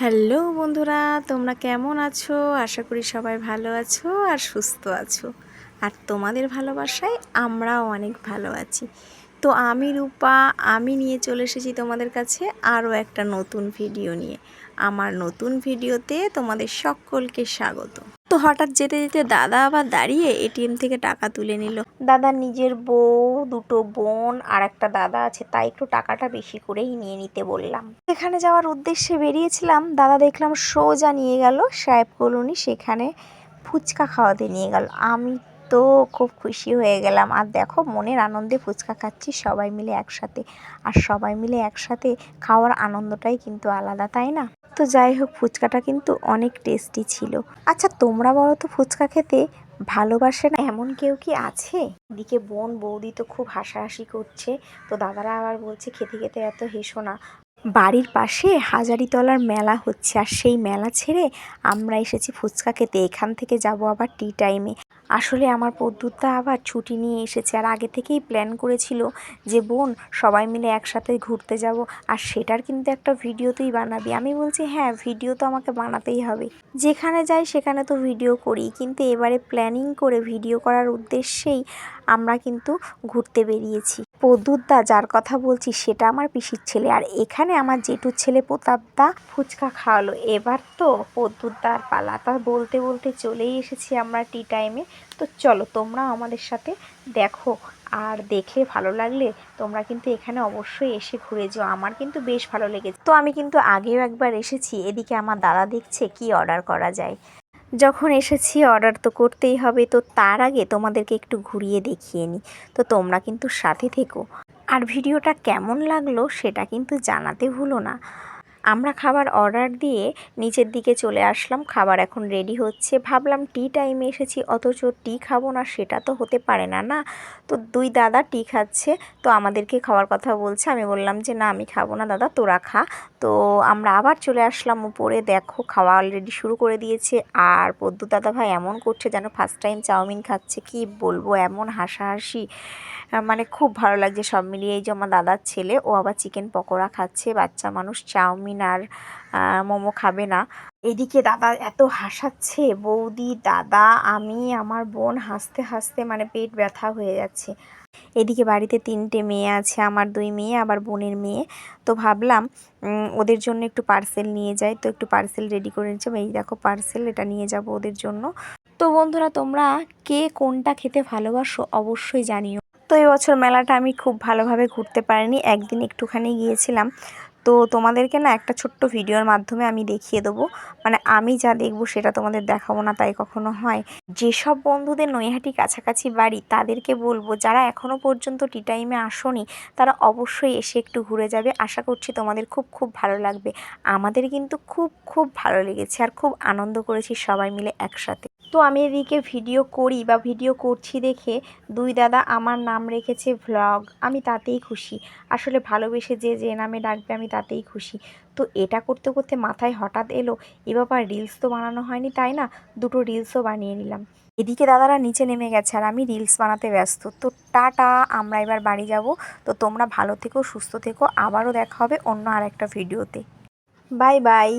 Hello বন্ধুরা, তোমরা কেমন আছো? আশা করি সবাই ভালো আছো আর সুস্থ আছো। আর তোমাদের ভালোবাসায় আমরাও অনেক ভালো আছি। তো আমি রূপা, আমি নিয়ে চলে এসেছি তোমাদের কাছে আরও একটা নতুন ভিডিও নিয়ে। আমার নতুন ভিডিওতে তোমাদের সকলকে স্বাগত। তো হঠাৎ যেতে যেতে দাদা আবার দাঁড়িয়ে এটিএম থেকে টাকা তুলে নিল। দাদা নিজের বউ, দুটো বোন আর একটা দাদা আছে, তাই একটু টাকাটা বেশি করেই নিয়ে নিতে বললাম। এখানে যাওয়ার উদ্দেশ্যে বেরিয়েছিলাম। দাদা দেখলাম সোজা নিয়ে গেল, সাহেব কলোনি, সেখানে ফুচকা খাওয়াতে নিয়ে গেল। আমি তো খুব খুশি হয়ে গেলাম। আর দেখো, মনের আনন্দে ফুচকা খাচ্ছি সবাই মিলে একসাথে। আর সবাই মিলে একসাথে খাওয়ার আনন্দটাই কিন্তু আলাদা, তাই না? তো যাই হোক, ফুচকাটা কিন্তু অনেক টেস্টি ছিল। আচ্ছা তোমরা বলো তো ফুচকা খেতে ভালোবাসে না? এমন কেউ কি আছে? এদিকে বোন, বৌদি তো খুব হাসাহাসি করছে। তো দাদারা আবার বলছে, খেতে খেতে এত হেসো না। বাড়ির পাশে হাজারিতলার মেলা হচ্ছে। আর সেই মেলা ছেড়ে আমরা এসেছি ফুচকা খেতে। এখান থেকে যাব আবার টি টাইমে আসলে আমার পদ্যুৎটা আবার ছুটি নিয়ে এসেছে আর আগে থেকেই প্ল্যান করেছিল যে, বোন, সবাই মিলে একসাথে ঘুরতে যাব আর সেটার কিন্তু একটা ভিডিও তুই বানাবি। আমি বলছি হ্যাঁ ভিডিও তো আমাকে বানাতেই হবে। যেখানে যাই সেখানে তো ভিডিও করি। কিন্তু এবারে প্ল্যানিং করে ভিডিও করার উদ্দেশ্যেই আমরা কিন্তু ঘুরতে বেরিয়েছি। পদ্যুৎদা যার কথা বলছি সেটা আমার পিসির ছেলে। আর এখানে আমার জেঠুর ছেলে প্রতাপদা ফুচকা খাওয়ালো। এবার তো পদ্যুৎদার পালা। তা বলতে বলতে চলেই এসেছি আমরা টি টাইমে তো চলো, তোমরা আমাদের সাথে দেখো। আর দেখে ভালো লাগলে তোমরা কিন্তু এখানে অবশ্যই এসে ঘুরে যাও। আমার কিন্তু বেশ ভালো লেগেছে। তো আমি কিন্তু আগেও একবার এসেছি। এদিকে আমার দাদা দেখছে কি অর্ডার করা যায়। যখন এসেছি অর্ডার তো করতেই হবে, তো তার আগে তোমাদেরকে একটু ঘুরিয়ে দেখিয়ে নিই তো তোমরা কিন্তু সাথে থেকো। আর ভিডিওটা কেমন লাগল সেটা কিন্তু জানাতে ভুলো না। আমরা খাবার অর্ডার দিয়ে নিচের দিকে চলে আসলাম, খাবার এখন রেডি হচ্ছে। ভাবলাম টি টাইমে এসেছি, অথচ টি খাব না, সেটা তো হতে পারে না না? তো দুই দাদা টি খাচ্ছে, তো আমাদেরকে খাওয়ার কথা বলছে। আমি বললাম যে, না, আমি খাব না, দাদা, তোরা খা। তো আমরা আবার চলে আসলাম উপরে। দেখো, খাওয়া অলরেডি শুরু করে দিয়েছে। আর পদ্মু দাদা ভাই এমন করছে যেন ফার্স্ট টাইম চাউমিন খাচ্ছে। কি বলব, এমন হাসাহাসি। মানে খুব ভালো লাগছে সব মিলিয়ে। এই যে আমার দাদার ছেলে, ও আবার চিকেন পকোড়া খাচ্ছে। বাচ্চা মানুষ চাউমিন আর মোমো খাবে না। এদিকে দাদা এত হাসাচ্ছে, বৌদি, দাদা, আমি, আমার বোন হাসতে হাসতে মানে পেট ব্যথা হয়ে যাচ্ছে। এদিকে বাড়িতে তিনটে মেয়ে আছে, আমার দুই মেয়ে, আবার বোনের মেয়ে। তো ভাবলাম ওদের জন্য একটু পার্সেল নিয়ে যাই। তো একটু পার্সেল রেডি করে নিচ্ছি এই দেখো পার্সেল এটা নিয়ে যাব ওদের জন্য। তো বন্ধুরা, তোমরা কে কোনটা খেতে ভালোবাসো অবশ্যই জানিও। তো এবছর মেলাটা আমি খুব ভালোভাবে ঘুরতে পারিনি। একদিন একটুখানি গিয়েছিলাম। তো তোমাদেরকে না একটা ছোট্ট ভিডিওর মাধ্যমে আমি দেখিয়ে দেবো। মানে আমি যা দেখব সেটা তোমাদের দেখাবো না, তাই কখনো হয়। যেসব বন্ধুদের নৈহাটি কাছাকাছি বাড়ি, তাদেরকে বলব, যারা এখনও পর্যন্ত টি টাইমে আসনি, তারা অবশ্যই এসে একটু ঘুরে যাবে। আশা করছি তোমাদের খুব খুব ভালো লাগবে। আমাদের কিন্তু খুব খুব ভালো লেগেছে আর খুব আনন্দ করেছি সবাই মিলে একসাথে। তো আমি এদিকে ভিডিও করি বা ভিডিও করছি দেখে দুই দাদা আমার নাম রেখেছে ভ্লগ আমি তাতেই খুশি। আসলে ভালোবেসে যে যে নামে ডাকবে আমি তাতেই খুশি। তো এটা করতে করতে মাথায় হঠাৎ এলো, এ বাবা রিলস তো বানানো হয়নি, তাই না? দুটো রিলসও বানিয়ে নিলাম। এদিকে দাদারা নিচে নেমে গেছে আর আমি রিলস বানাতে ব্যস্ত। তো টাটা, আমরা এবার বাড়ি যাব। তো তোমরা ভালো থেকো, সুস্থ থেকো। আবারও দেখা হবে অন্য আর একটা ভিডিওতে বাই বাই।